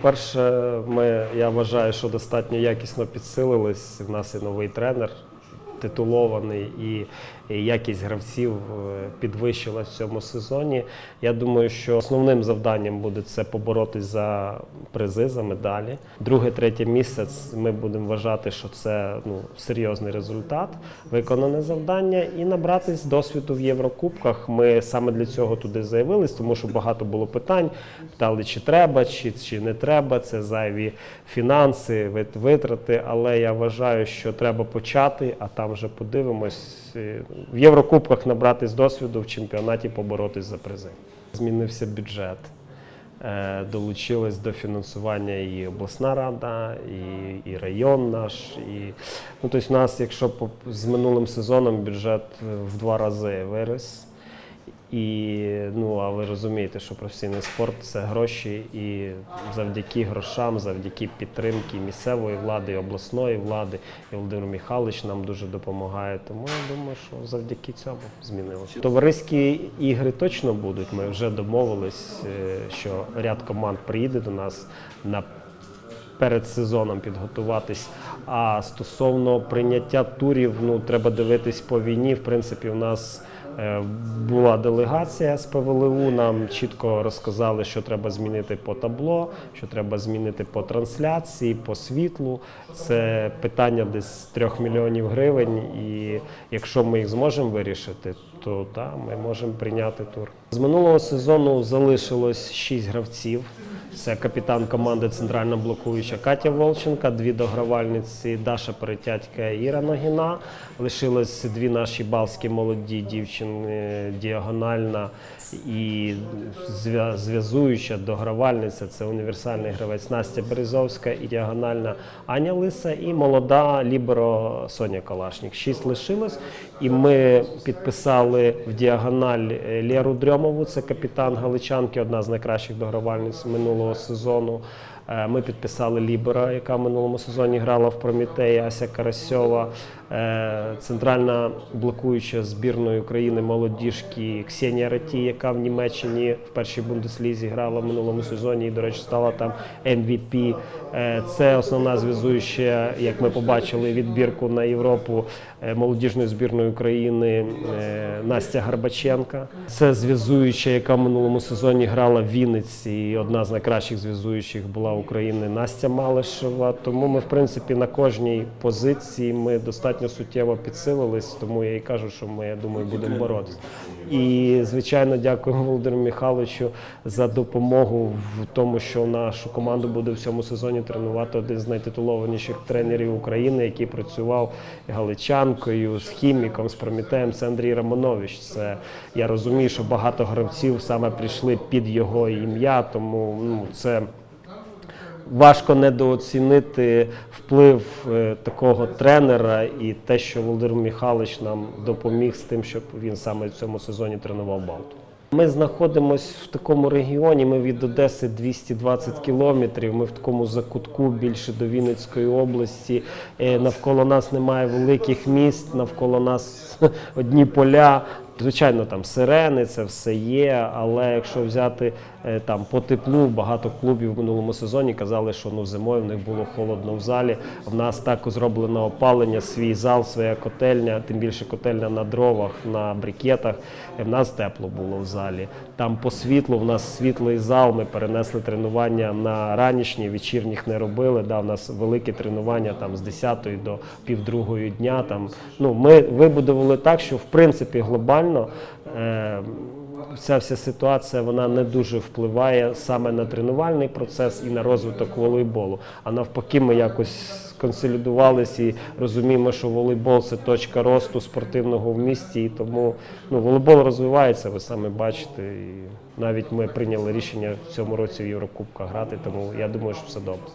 По-перше, ми, я вважаю, що достатньо якісно підсилились. У нас і новий тренер титулований, і, якість гравців е, підвищилась в цьому сезоні. Я думаю, що основним завданням буде це поборотись за призи, за медалі. Друге, третє місце ми будемо вважати, що це ну, серйозний результат, виконане завдання, і набратись досвіду в Єврокубках. Ми саме для цього туди заявились, тому що багато було питань. Питали, чи треба, чи, чи не треба. Це зайві фінанси, витрати. Але я вважаю, що треба почати, а там вже подивимось. Е, В Єврокубках набратись досвіду, в чемпіонаті поборотись за призи. Змінився бюджет. Е, Долучилась до фінансування і обласна рада, і, і район наш. І, ну, тобто у нас, якщо по- з минулим сезоном бюджет е, в два рази виріс. І ну, а ви розумієте, що професійний спорт це гроші, і завдяки грошам, завдяки підтримки місцевої влади, і обласної влади, і Володимир Михайлович нам дуже допомагає. Тому я думаю, що завдяки цьому змінилося. Товариські ігри точно будуть. Ми вже домовились, е, що ряд команд приїде до нас на перед сезоном підготуватись. А стосовно прийняття турів, ну треба дивитись по війні. В принципі, у нас була делегація з ПВЛУ. Нам чітко розказали, що треба змінити по табло, що треба змінити по трансляції, по світлу. Це питання десь 3 мільйонів гривень. І якщо ми їх зможемо вирішити, то так, ми можемо прийняти тур. З минулого сезону залишилось 6 гравців. Це капітан команди центральна блокуюча Катя Волченка, дві догравальниці Даша Перетятька і Іра Ногіна. Лишилось дві наші балські молоді дівчини діагональна і зв'язуюча догравальниця. Це універсальний гравець Настя Березовська і діагональна Аня Лиса, і молода ліберо Соня Калашнік. Шість лишилось. І ми підписали в діагональ Леру Дрьомову, це капітан Галичанки, одна з найкращих догравальниць минулого сезону. Е, Ми підписали Лібера, яка в минулому сезоні грала в Промітеї, Ася Карасьова, Е, центральна блокуюча збірної України молодіжки Ксенія Раті, яка в Німеччині в першій бундеслізі грала в минулому сезоні і, до речі, стала там MVP. Е, Це основна зв'язуюча, як ми побачили, відбірку на Європу молодіжної збірної України Настя Гарбаченка. Це зв'язуюча, яка в минулому сезоні грала в Вінниці. І одна з найкращих зв'язуючих була України Настя Малишева. Тому ми, в принципі, на кожній позиції ми достатньо суттєво підсилились. Тому я і кажу, що ми, я думаю, будемо боротися. І звичайно, дякуємо Володимиру Михайловичу за допомогу в тому, що нашу команду буде в цьому сезоні тренувати один з найтитулованіших тренерів України, який працював галичанкою, з хіміком, з Промітеєм. Це Андрій Романович. Це я розумію, що багато гравців саме прийшли під його ім'я, тому ну це. Важко недооцінити вплив е, такого тренера і те, що Володимир Михайлович нам допоміг з тим, щоб він саме в цьому сезоні тренував Балту. Ми знаходимося в такому регіоні. Ми від Одеси 220 кілометрів. Ми в такому закутку більше до Вінницької області. Е, Навколо нас немає великих міст, навколо нас одні поля. Звичайно, там сирени, це все є. Але якщо взяти е, там по теплу, багато клубів в минулому сезоні казали, що ну зимою в них було холодно в залі. В нас так зроблено опалення, свій зал, своя котельня, тим більше котельня на дровах, на брикетах. В нас тепло було в залі. Там по світлу, в нас світлий зал. Ми перенесли тренування на ранішні, вечірніх не робили. Да, в нас великі тренування там з 10 до півдругої дня. Там ну ми вибудували так, що в принципі глобально. Е, Ця вся ситуація вона не дуже впливає саме на тренувальний процес і на розвиток волейболу. А навпаки, ми якось консолідувалися і розуміємо, що волейбол це точка росту спортивного в місті. І тому ну, волейбол розвивається, ви самі бачите. І навіть ми прийняли рішення в цьому році в Єврокубках грати, тому я думаю, що все добре.